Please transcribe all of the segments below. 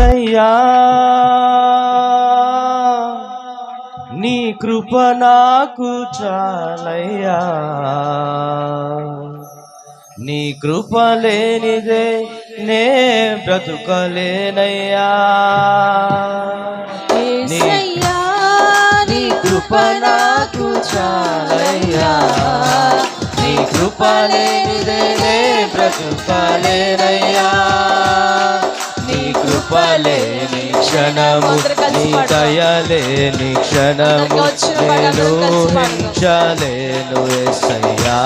ఏసయ్యా నీ కృప నాకు చాలయ్యా. నీ కృప లేనిదే నే బ్రతుకలేనయ్యా. నీ కృప నాకు చాలయ్యా. నీ కృప లేనిదే నే బ్రతుకలేనయ్యా. నీ కృప లేని క్షణము నీ దయలేని క్షణము నేను హించలేను ఎసయ్యా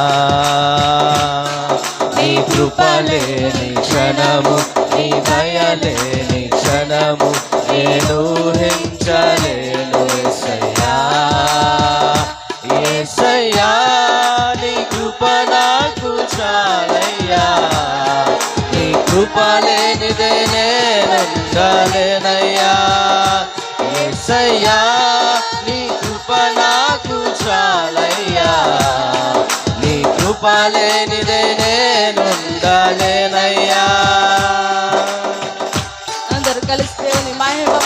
నీ కృప లేని క్షణము నీ దయలేని క్షణము నేను హించలేను ఎసయ్యా ఏసయ్యా నీ కృప నాకు చాలయ్యా. నీ కృప లేనిదే నీ కృప నాకు చాలయ్యా. నీ కృప లేనిదే నేనుండలేనయ్యా అందరూ కలిసి దేవుని మహిమ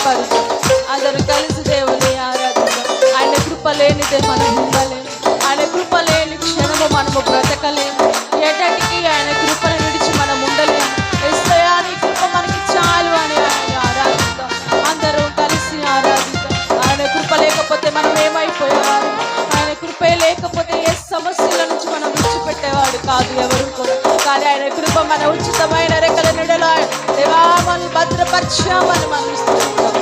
అందరూ కలిసి దేవుని ఆరాధిద్దాం ఆయన కృప లేనిదే మనం ఉండలేము. ఆయన కృప లేని క్షణము మనము బ్రతకలేము. ఎటటికి ఆయన కృపను లేకపోతే మనం ఏమైపోయేవారు ఆయన కృపే లేకపోతే ఏ సమస్యల నుంచి మనం విడిచిపెట్టేవాడు కాదు ఎవరు కూడా కానీ ఆయన కృప మన ఉచితమైన రెక్కల నిడలో దేవామని భద్రపరిచామని మనం స్తుతిద్దాం.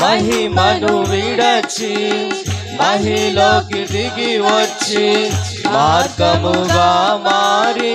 మహిమను విడచి మహిలోకి దిగి వచ్చి మార్గముగా మారి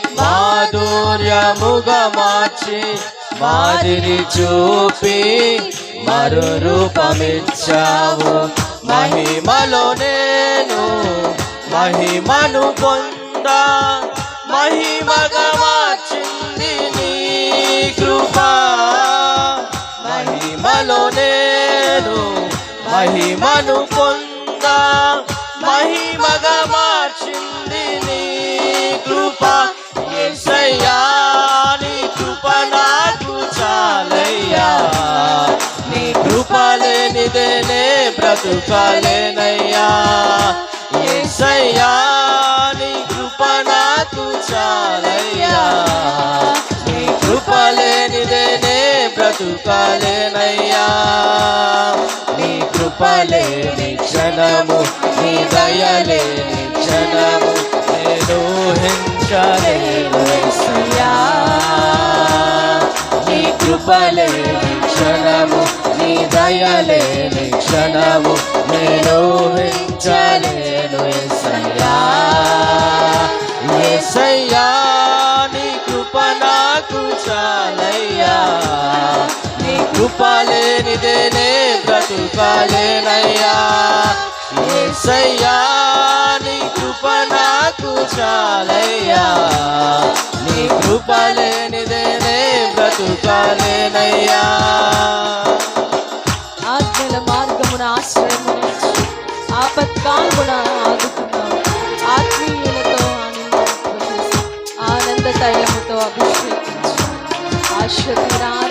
మాధుర్యముగా మార్చి మాదిరి చూపి మరు రూపమిచ్చావు మహిమలో నేను మహిమను పొందా. మహిమగా బ్రతుకాలేనయ్యా యేసయ్యా నీ కృప నాకు చాలయ్యా. నీ కృప లేనిదే బ్రతుకాలేనయ్యా. నీ కృప లేని క్షణము నీ దయలేని క్షణము నేను హించలేను నీ కృప లేని క్షణము నీ దయ క్షణము నేను హించలేను ఎసయ్యా ఎసయ్యా నీ కృప నాకు చాలయ్యా. నీ కృప లేనిదేనే బ్రతుకాలేనయ్యా. యేసయ్యా నీ కృప నాకు చాలయ్యా. నీ కృప లేనిదేనే బ్రతుకాలేనయ్యా. మార్గమున ఆశ్రయమున ఆపత్కాలమున ఆదుకున్నావు ఆత్మీయులతో ఆనందింపజేసి ఆనంద తైలముతో అభిషేకించి ఆశ్వతీర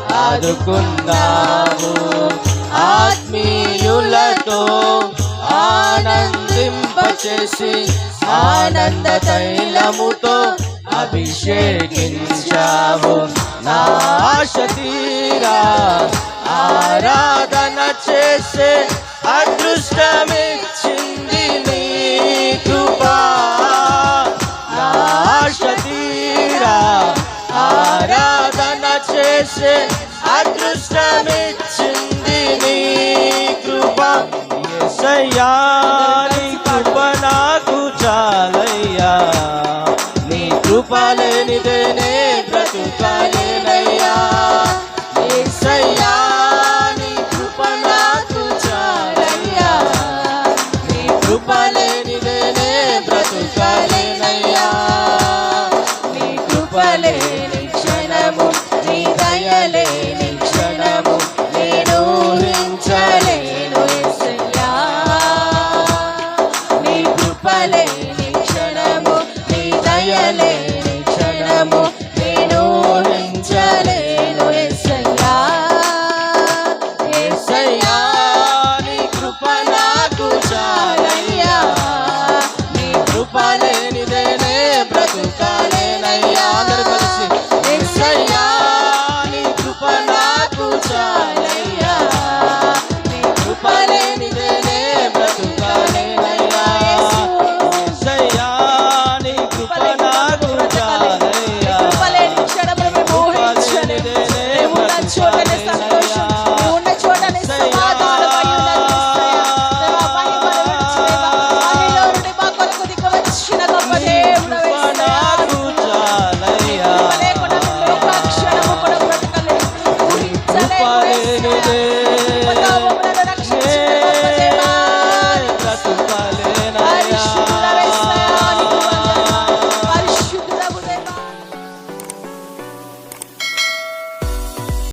ఆదుకుందాము. ఆత్మీయులతో ఆనందింపచేసి ఆనంద తైలముతో అభిషేకించావు నాశతీరా ఆరాధన చేసే అదృష్టమిచ్చింది నాశతీరా ఆరాధన చేసే Mr. Me.